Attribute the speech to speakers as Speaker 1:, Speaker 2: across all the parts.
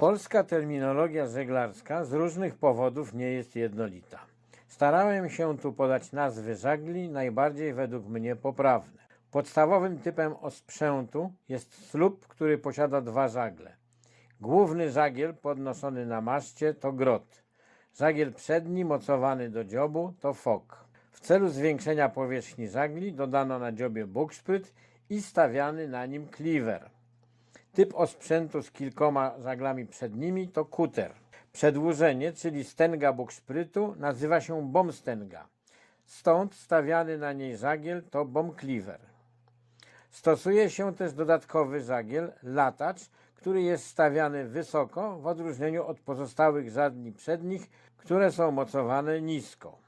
Speaker 1: Polska terminologia żeglarska z różnych powodów nie jest jednolita. Starałem się tu podać nazwy żagli najbardziej według mnie poprawne. Podstawowym typem osprzętu jest słup, który posiada dwa żagle. Główny żagiel podnoszony na maszcie to grot. Żagiel przedni mocowany do dziobu to fok. W celu zwiększenia powierzchni żagli dodano na dziobie bukszpryt i stawiany na nim kliwer. Typ osprzętu z kilkoma żaglami przednimi to kuter. Przedłużenie, czyli stęga bukszprytu, nazywa się bomstęga. Stąd stawiany na niej żagiel to bomkliwer. Stosuje się też dodatkowy żagiel, latacz, który jest stawiany wysoko w odróżnieniu od pozostałych żagli przednich, które są mocowane nisko.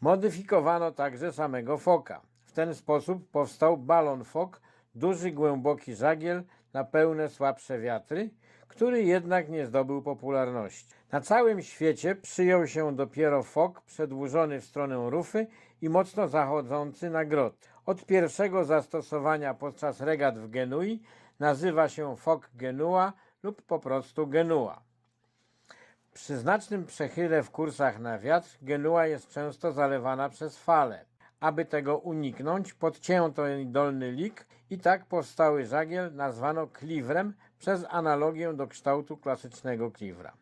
Speaker 1: Modyfikowano także samego foka. W ten sposób powstał balon fok, duży, głęboki żagiel na pełne, słabsze wiatry, który jednak nie zdobył popularności. Na całym świecie przyjął się dopiero fok przedłużony w stronę rufy i mocno zachodzący na grot. Od pierwszego zastosowania podczas regat w Genui nazywa się fok Genua lub po prostu Genua. Przy znacznym przechyle w kursach na wiatr Genua jest często zalewana przez fale. Aby tego uniknąć, podcięto dolny lik i tak powstały żagiel nazwano kliwrem przez analogię do kształtu klasycznego kliwra.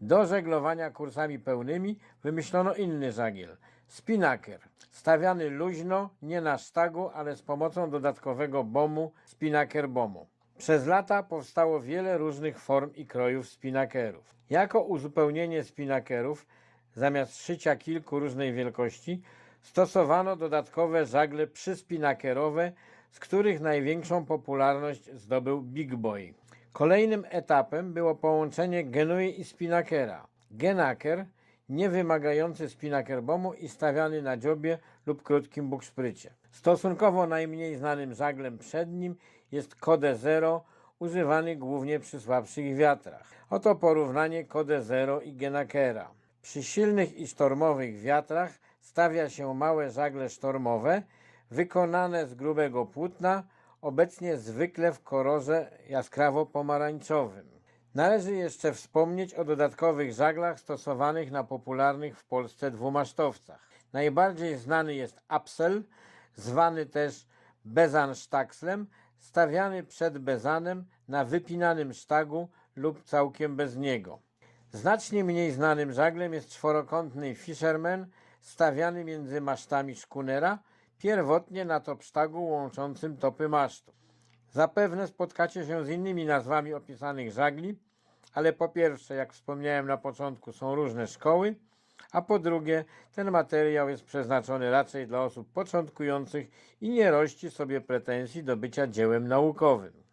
Speaker 1: Do żeglowania kursami pełnymi wymyślono inny żagiel spinaker, stawiany luźno, nie na sztagu, ale z pomocą dodatkowego bomu spinaker bomu. Przez lata powstało wiele różnych form i krojów spinakerów. Jako uzupełnienie spinakerów, zamiast szycia kilku różnej wielkości, stosowano dodatkowe żagle przyspinakerowe, z których największą popularność zdobył Big Boy. Kolejnym etapem było połączenie Genui i Spinakera. Genaker, nie wymagający spinaker bomu i stawiany na dziobie lub krótkim bukszprycie. Stosunkowo najmniej znanym żaglem przednim jest Code Zero, używany głównie przy słabszych wiatrach. Oto porównanie Code Zero i Genakera. Przy silnych i sztormowych wiatrach stawia się małe żagle sztormowe, wykonane z grubego płótna, obecnie zwykle w kolorze jaskrawo-pomarańczowym. Należy jeszcze wspomnieć o dodatkowych żaglach stosowanych na popularnych w Polsce dwumasztowcach. Najbardziej znany jest Apsel, zwany też bezansztakslem, stawiany przed bezanem na wypinanym sztagu lub całkiem bez niego. Znacznie mniej znanym żaglem jest czworokątny Fisherman, stawiany między masztami szkunera, pierwotnie na top łączącym topy masztu. Zapewne spotkacie się z innymi nazwami opisanych żagli, ale po pierwsze, jak wspomniałem na początku, są różne szkoły, a po drugie, ten materiał jest przeznaczony raczej dla osób początkujących i nie rości sobie pretensji do bycia dziełem naukowym.